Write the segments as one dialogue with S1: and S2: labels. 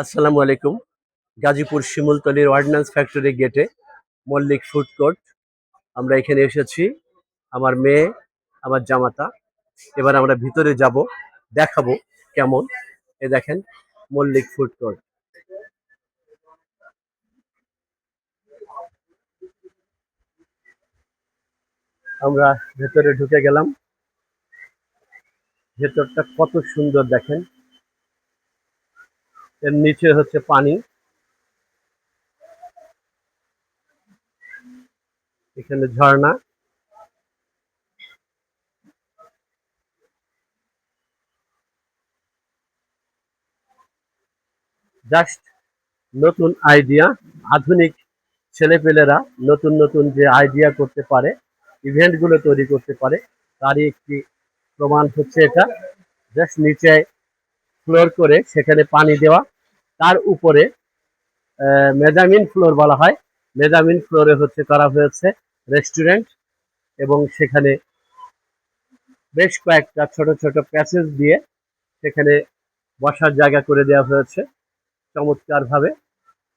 S1: আসসালামু আলাইকুম। Gazipur শিমুলতলির ordinance factory গেটে মল্লিক ফুড কোর্ট আমরা এখানে এসেছি। আমার মেয়ে, আমার জামাতা। এবার আমরা ভিতরে যাব, দেখাবো কেমন। এ দেখেন, মল্লিক ফুড কোর্ট আমরা ভেতরে ঢুকে গেলাম। ভেতরটা কত সুন্দর দেখেন। এর নিচে হচ্ছে পানি। এখানে ঝর্ণা। জাস্ট নতুন আইডিয়া, আধুনিক ছেলেপেলেরা নতুন নতুন যে আইডিয়া করতে পারে, ইভেন্টগুলো তৈরি করতে পারে, তারই একটি প্রমাণ হচ্ছে এটা। জাস্ট নিচে ফ্লোর করে সেখানে পানি দেওয়া। তার উপরে মেজামিন ফ্লোর বলা হয়। মেজামিন ফ্লোরে হচ্ছে করা হয়েছে রেস্টুরেন্ট এবং সেখানে বেশ কয়েকটা ছোট ছোট প্যাসেজ দিয়ে সেখানে বসার জায়গা করে দেওয়া হয়েছে। চমৎকারভাবে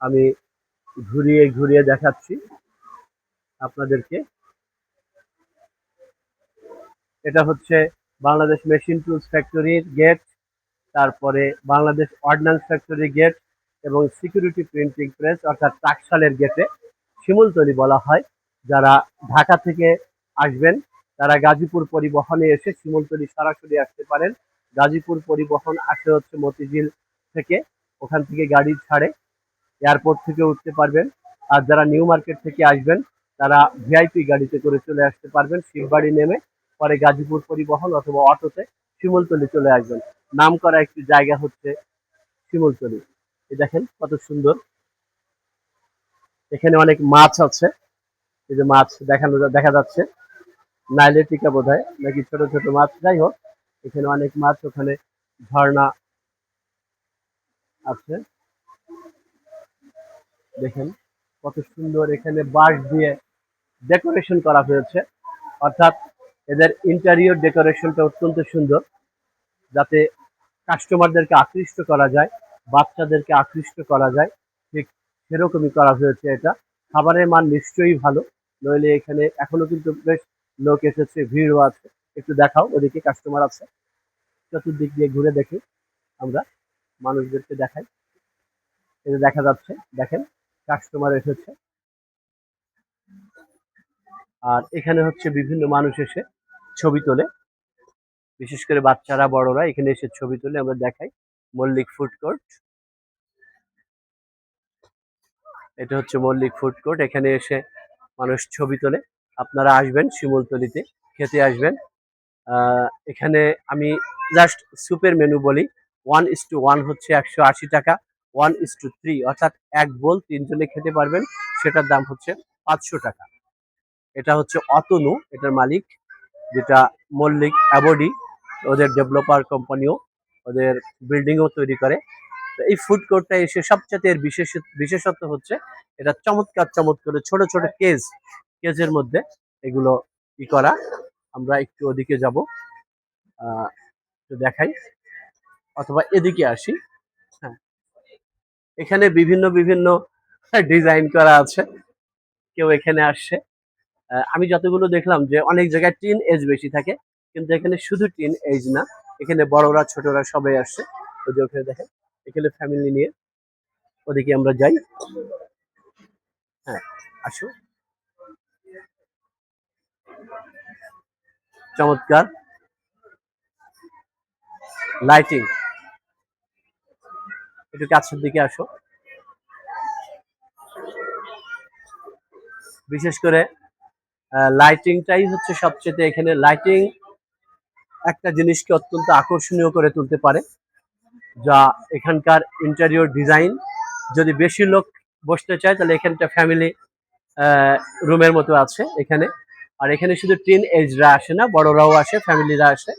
S1: আমি ঘুরিয়ে ঘুরিয়ে দেখাচ্ছি আপনাদেরকে। এটা হচ্ছে বাংলাদেশ মেশিন টুলস ফ্যাক্টরির গেট। তারপরে বাংলাদেশ অর্ডিন্যান্স ফ্যাক্টরি গেট এবং সিকিউরিটি প্রিন্টিং প্রেস অর্থাৎ টাকশালের গেটে শিমুলতলি বলা হয়। যারা ঢাকা থেকে আসবেন, তারা গাজীপুর পরিবহনে এসে শিমুলতলি সরাসরি আসতে পারেন। গাজীপুর পরিবহন আসে হচ্ছে মতিঝিল থেকে, ওখান থেকে গাড়ি ছাড়ে, এয়ারপোর্ট থেকে উঠতে পারবেন। আর যারা নিউ মার্কেট থেকে আসবেন, তারা ভিআইপি গাড়িতে করে চলে আসতে পারবেন। শিববাড়ি নেমে পরে গাজীপুর পরিবহন অথবা অটোতে শিমুলতলি চলে আসবেন। নাম করা একটি জায়গা হচ্ছে শিমুলতলি এই দেখেন কত সুন্দর। এখানে অনেক মাছ আছে। এই যে মাছ দেখানো দেখা যাচ্ছে। নাইলে টিকা বোধ নাকি ছোট ছোট মাছ। যাই হোক, এখানে অনেক মাছ, ওখানে ঝর্ণা আছে। দেখেন কত সুন্দর এখানে বাঁশ দিয়ে ডেকোরেশন করা হয়েছে। অর্থাৎ এদের ইন্টেরিয়র ডেকোরেশনটা অত্যন্ত সুন্দর। যাতে কাস্টমারদেরকে আকৃষ্ট করা যায়, বাচ্চাদেরকে আকৃষ্ট করা যায়, ঠিক সেরকমই করা হয়েছে এটা। খাবারের মান নিশ্চয়ই ভালো, নইলে এখানে এখনও কিন্তু বেশ লোক এসেছে, ভিড়ও আছে। একটু দেখাও, ওদিকে কাস্টমার আছে। চতুর্দিক দিয়ে ঘুরে দেখি আমরা, মানুষদেরকে দেখাই। এটা দেখা যাচ্ছে, দেখেন কাস্টমার এসেছে। আর এখানে হচ্ছে বিভিন্ন মানুষ এসে ছবি তোলে। বিশেষ করে বাচ্চারা, বড়রা এখানে এসে ছবি তুলে আমরা দেখাই। Mallick food court. এটা হচ্ছে মল্লিক ফুড কোর্ট। এখানে এসে মানুষ ছবি তোলে। আপনারা আসবেন শিমুলতলিতে, খেতে আসবেন। এখানে আমি জাস্ট সুপের মেনু বলি। ওয়ান ইস টু ওয়ান হচ্ছে একশো আশি টাকা। ওয়ান ইস টু থ্রি অর্থাৎ এক বোল তিনজনে খেতে পারবেন। সেটার দাম হচ্ছে পাঁচশো টাকা। এটা হচ্ছে অতনু, এটার মালিক, যেটা মল্লিক, অ্যাবডি ওদের ডেভেলপার কোম্পানিও ওদের বিল্ডিংও তৈরি করে। তো এই ফুড কোর্টটা এসে সবচেয়ে এর বিশেষ বিশেষত্ব হচ্ছে, এটা চমৎকার চমৎকার ছোট ছোট কেজ কেজের মধ্যে এগুলো ই করা। আমরা একটু ওদিকে যাব দেখাই, অথবা এদিকে আসি। হ্যাঁ। এখানে বিভিন্ন বিভিন্ন ডিজাইন করা আছে, কেউ এখানে আসছে। আমি যতগুলো দেখলাম যে অনেক জায়গায় টিন এজ বেশি থাকে কিন্তু এখানে শুধু টিন এজ না, এখানে বড়রা, ছোটরা সবাই আসছে। ওই যে ওখানে দেখেন, এখানে ফ্যামিলি নিয়ে। ওদিকে আমরা যাই। হ্যাঁ আসো। চমৎকার। লাইটিং একটু কাছের দিকে আসো। বিশেষ করে লাইটিংটাই হচ্ছে সবচেয়ে এখানে লাইটিং একটা জিনিসকে অত্যন্ত আকর্ষণীয় করে তুলতে পারে, যা এখানকার ইন্টেরিয়র ডিজাইন যদি বেশি লোক বসতে চায়, তাহলে এখানটা ফ্যামিলি রুমের মতো আছে এখানে। আর এখানে শুধু টিন এজরা আসে না, বড়রাও আসে ফ্যামিলিরা আসে,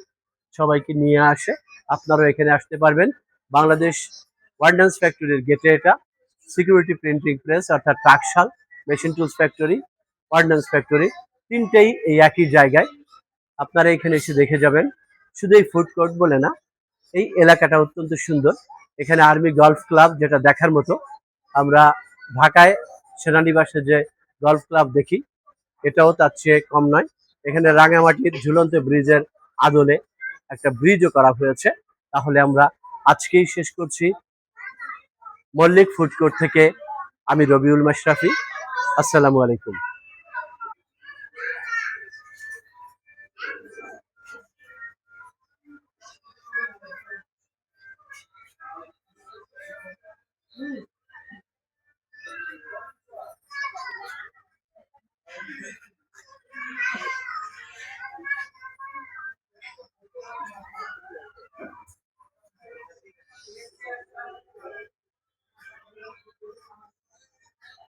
S1: সবাইকে নিয়ে আসে। আপনারাও এখানে আসতে পারবেন। বাংলাদেশ ওয়ার্ডেন্স ফ্যাক্টরির গেটে এটা। সিকিউরিটি প্রিন্টিং প্রেস অর্থাৎ টাকশাল machine tools factory ordnance factory তিনটেই এই একই জায়গায়। আপনারা এখানে এসে দেখে যাবেন। শুধু এই ফুড কোর্ট বলে না, এই এলাকাটা অত্যন্ত সুন্দর। এখানে আর্মি গলফ ক্লাব যেটা দেখার মতো, আমরা ঢাকায় সেনানিবাসে যে গলফ ক্লাব দেখি, এটাও তার চেয়ে কম নয়। এখানে রাঙামাটির ঝুলন্ত ব্রিজের আদলে একটা ব্রিজও করা হয়েছে। তাহলে আমরা আজকেই শেষ করছি। মল্লিক ফুড কোর্ট থেকে আমি রবিউল মাশরাফি। আসসালামু আলাইকুম। Mm.